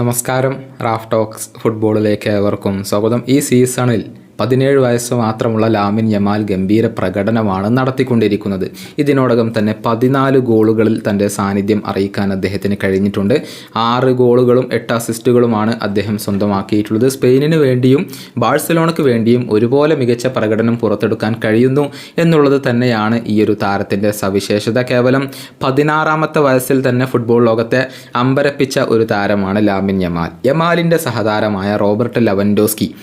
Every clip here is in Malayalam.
നമസ്കാരം റാഫ് ടോക്സ് ഫുട്ബോളിലേക്ക് ഏവർക്കും സ്വാഗതം. ഈ സീസണിൽ പതിനേഴ് വയസ്സ് മാത്രമുള്ള ലാമിൻ യമാൽ ഗംഭീര പ്രകടനമാണ് നടത്തിക്കൊണ്ടിരിക്കുന്നത്. ഇതിനോടകം തന്നെ പതിനാല് ഗോളുകളിൽ തന്റെ സാന്നിധ്യം അറിയിക്കാൻ അദ്ദേഹത്തിന് കഴിഞ്ഞിട്ടുണ്ട്. ആറ് ഗോളുകളും എട്ട് അസിസ്റ്റുകളുമാണ് അദ്ദേഹം സ്വന്തമാക്കിയിട്ടുള്ളത്. സ്പെയിനിന് വേണ്ടിയും ബാഴ്സലോണയ്ക്ക് വേണ്ടിയും ഒരുപോലെ മികച്ച പ്രകടനം പുറത്തെടുക്കാൻ കഴിയുന്നു എന്നുള്ളത് തന്നെയാണ് ഈ ഒരു താരത്തിന്റെ സവിശേഷത. കേവലം പതിനാറാമത്തെ വയസ്സിൽ തന്നെ ഫുട്ബോൾ ലോകത്തെ അമ്പരപ്പിച്ച ഒരു താരമാണ് ലാമിൻ യമാൽ. യമാലിന്റെ സഹതാരമായ റോബർട്ട് ലവൻഡോസ്കി.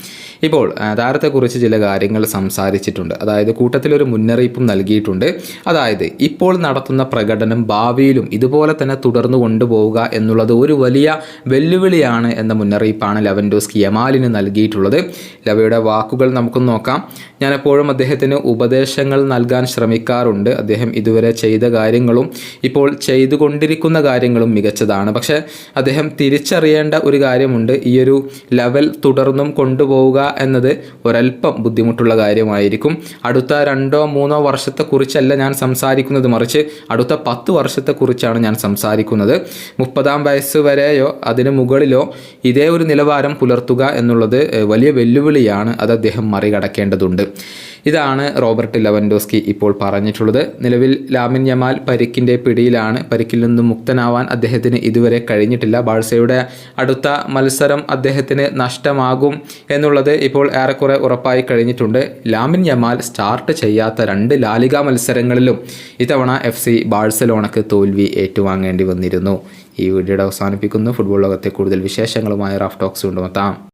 ഇപ്പോൾ താരത്തെക്കുറിച്ച് ചില കാര്യങ്ങൾ സംസാരിച്ചിട്ടുണ്ട്. അതായത് കൂട്ടത്തിലൊരു മുന്നറിയിപ്പും നൽകിയിട്ടുണ്ട്. അതായത് ഇപ്പോൾ നടത്തുന്ന പ്രകടനം ഭാവിയിലും ഇതുപോലെ തന്നെ തുടർന്നു കൊണ്ടുപോവുക എന്നുള്ളത് ഒരു വലിയ വെല്ലുവിളിയാണ് എന്ന മുന്നറിയിപ്പാണ് ലെവൻഡോസ്കി യമാലിന് നൽകിയിട്ടുള്ളത്. ലവയുടെ വാക്കുകൾ നമുക്ക് നോക്കാം. ഞാൻ എപ്പോഴും അദ്ദേഹത്തിന് ഉപദേശങ്ങൾ നൽകാൻ ശ്രമിക്കാറുണ്ട്. അദ്ദേഹം ഇതുവരെ ചെയ്ത കാര്യങ്ങളും ഇപ്പോൾ ചെയ്തുകൊണ്ടിരിക്കുന്ന കാര്യങ്ങളും മികച്ചതാണ്. പക്ഷേ അദ്ദേഹം തിരിച്ചറിയേണ്ട ഒരു കാര്യമുണ്ട്. ഈയൊരു ലെവൽ തുടർന്നും കൊണ്ടുപോവുക എന്നത് ഒരല്പം ബുദ്ധിമുട്ടുള്ള കാര്യമായിരിക്കും. അടുത്ത രണ്ടോ മൂന്നോ വർഷത്തെക്കുറിച്ചല്ല ഞാൻ സംസാരിക്കുന്നത്. മറിച്ച് അടുത്ത പത്ത് വർഷത്തെക്കുറിച്ചാണ് ഞാൻ സംസാരിക്കുന്നത്. മുപ്പതാം വയസ്സ് വരെയോ അതിന് മുകളിലോ ഇതേ ഒരു നിലവാരം പുലർത്തുക എന്നുള്ളത് വലിയ വെല്ലുവിളിയാണ്. അത് അദ്ദേഹം മറികടക്കേണ്ടതുണ്ട്. ഇതാണ് റോബർട്ട് ലെവൻഡോസ്കി ഇപ്പോൾ പറഞ്ഞിട്ടുള്ളത്. നിലവിൽ ലാമിൻ യമാൽ പരിക്കിന്റെ പിടിയിലാണ് പരിക്കിൽ നിന്നും മുക്തനാവാൻ അദ്ദേഹത്തിന് ഇതുവരെ കഴിഞ്ഞിട്ടില്ല. ബാഴ്സയുടെ അടുത്ത മത്സരം അദ്ദേഹത്തിന് നഷ്ടമാകും എന്നുള്ളത് ഇപ്പോൾ ഏറെക്കുറെ ഉറപ്പായി കഴിഞ്ഞിട്ടുണ്ട്. ലാമിൻ യമാൽ സ്റ്റാർട്ട് ചെയ്യാത്ത രണ്ട് ലാലിക മത്സരങ്ങളിലും ഇത്തവണ എഫ് സി ബാഴ്സലോണക്ക് തോൽവി ഏറ്റുവാങ്ങേണ്ടി വന്നിരുന്നു. ഈ വീഡിയോയുടെ അവസാനിപ്പിക്കുന്നു. ഫുട്ബോൾ ലോകത്തെ കൂടുതൽ വിശേഷങ്ങളുമായി റാഫ് ടോക്സ് കൊണ്ടുമെത്താം